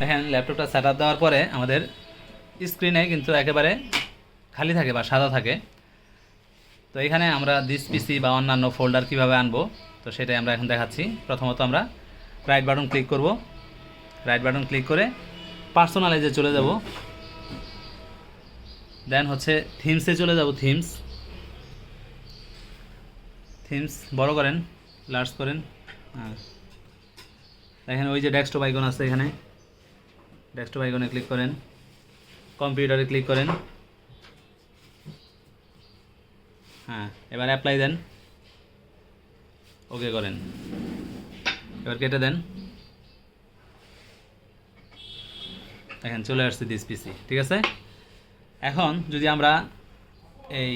দেখেন ল্যাপটপটা সেট দেওয়ার পরে আমাদের স্ক্রিনে কিন্তু একেবারে খালি থাকে বা সাদা থাকে। তো এখানে আমরা দিস পিসি বা অন্যান্য ফোল্ডার কীভাবে আনব, তো সেটাই আমরা এখন দেখাচ্ছি। প্রথমত আমরা রাইট বাটন ক্লিক করব। রাইট বাটন ক্লিক করে পার্সোনালাইজে চলে যাব। দেন হচ্ছে থিমসে চলে যাব থিমস থিমস বড় করেন লার্জ করেন। হ্যাঁ দেখেন ওই যে ডেস্কটপ আইকন আছে এখানে। ডেস্কটপ আইকনে ক্লিক করেন কম্পিউটারে ক্লিক করেন। হ্যাঁ এবার অ্যাপ্লাই দেন। ওকে করেন। এবার কেটে দেন। দেখেন, চলে আসছে দিস পিসি ঠিক আছে? এখন যদি আমরা এই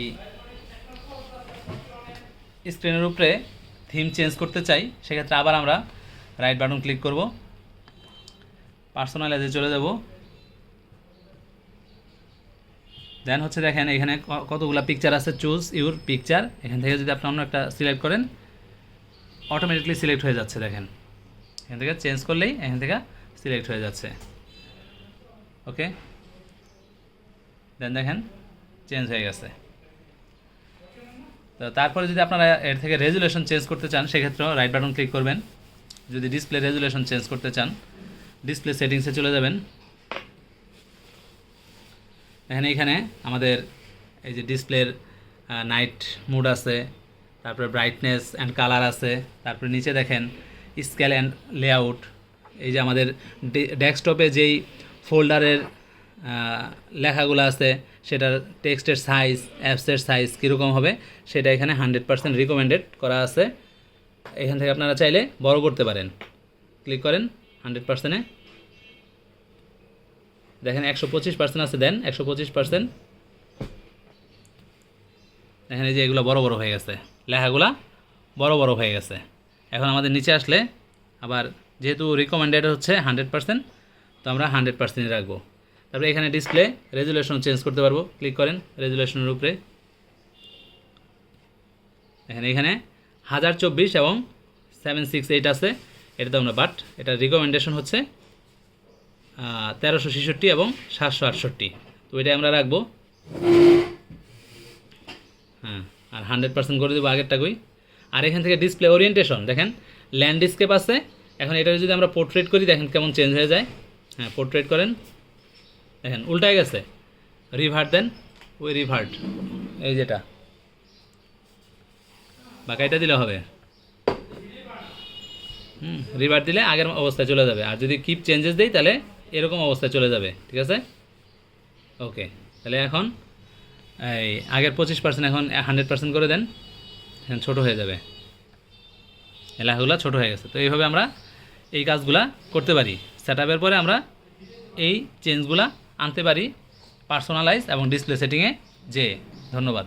স্ক্রিনের উপরে থিম চেঞ্জ করতে চাই, সেক্ষেত্রে আবার আমরা রাইট বাটন ক্লিক করব। পার্সোনালাইজে চলে যাব। দেন হচ্ছে দেখেন, এখানে কতগুলো পিকচার আছে? চুজ ইউর পিকচার এখান থেকে যদি আপনি অন্য একটা সিলেক্ট করেন অটোমেটিকলি সিলেক্ট হয়ে যাচ্ছে, দেখেন। এখান থেকে চেঞ্জ করলেই এখান থেকে সিলেক্ট হয়ে যাচ্ছে। ওকে দেন দেখেন চেঞ্জ হয়ে গেছে। তো তারপরে যদি আপনারা এর থেকে রেজুলেশন চেঞ্জ করতে চান, সেক্ষেত্রেও রাইট বাটন ক্লিক করবেন। যদি ডিসপ্লে রেজুলেশন চেঞ্জ করতে চান ডিসপ্লে সেটিংসে চলে যাবেন। এখানে এখানে আমাদের এই যে ডিসপ্লের নাইট মুড আছে, তারপরে ব্রাইটনেস অ্যান্ড কালার আছে, তারপরে নিচে দেখেন স্কেল অ্যান্ড লেআউট এই যে আমাদের ডেস্কটপে যেই ফোল্ডারের লেখাগুলো আছে, সেটার টেক্সটের সাইজ অ্যাপসের সাইজ কীরকম হবে, সেটা এখানে হান্ড্রেড পার্সেন্ট রিকমেন্ডেড করা আছে। এখান থেকে আপনারা চাইলে বড় করতে পারেন। ক্লিক করেন। হান্ড্রেড পার্সেন্টে। দেখেন একশো পঁচিশ পার্সেন্ট আছে, দেন একশো পঁচিশ পার্সেন্ট। দেখেন এই যে এগুলো বড় বড় হয়ে গেছে। লেখাগুলা বড় বড় হয়ে গেছে। এখন আমাদের নিচে আসলে আবার যেহেতু রিকমেন্ডেড হচ্ছে হান্ড্রেড পার্সেন্ট, তো আমরা হান্ড্রেড পার্সেন্টই রাখব। তারপরে এখানে ডিসপ্লে রেজুলেশন চেঞ্জ করতে পারব। ক্লিক করেন রেজুলেশনের উপরে। দেখেন এখানে হাজার চব্বিশ এবং সেভেন সিক্স এইট আছে। এটা তো আমরা বাট এটা রিকমেন্ডেশন হচ্ছে তেরোশো ছেষট্টি এবং সাতশো আটষট্টি। তো এটাই আমরা রাখব। হ্যাঁ আর হান্ড্রেড পার্সেন্ট করে দেবো আগেরটা কই। আর এখান থেকে ডিসপ্লে ওরিয়েন্টেশন দেখেন ল্যান্ডস্কেপ আছে। এখন এটা যদি আমরা পোর্ট্রেট করি, দেখেন কেমন চেঞ্জ হয়ে যায়। হ্যাঁ পোর্ট্রেট করেন। দেখেন, উল্টায় গেছে। রিভার্ট দেন, ওই রিভার্ট এই যেটা। বাকাইটা দিলে হবে। হুম রিভার্ট দিলে আগের অবস্থায় চলে যাবে। আর যদি কিপ চেঞ্জেস দেই, তাহলে এরকম অবস্থায় চলে যাবে, ঠিক আছে? ওকে তাহলে এখন এই আগের পঁচিশ পার্সেন্ট এখন হান্ড্রেড পার্সেন্ট করে দেন, এখন ছোটো হয়ে যাবে। এলাকাগুলো ছোটো হয়ে গেছে। তো এইভাবে আমরা এই কাজগুলা করতে পারি। সেট পরে আমরা এই চেঞ্জগুলা আনতে পারি পার্সোনালাইজ এবং ডিসপ্লে সেটিংয়ে যে, ধন্যবাদ।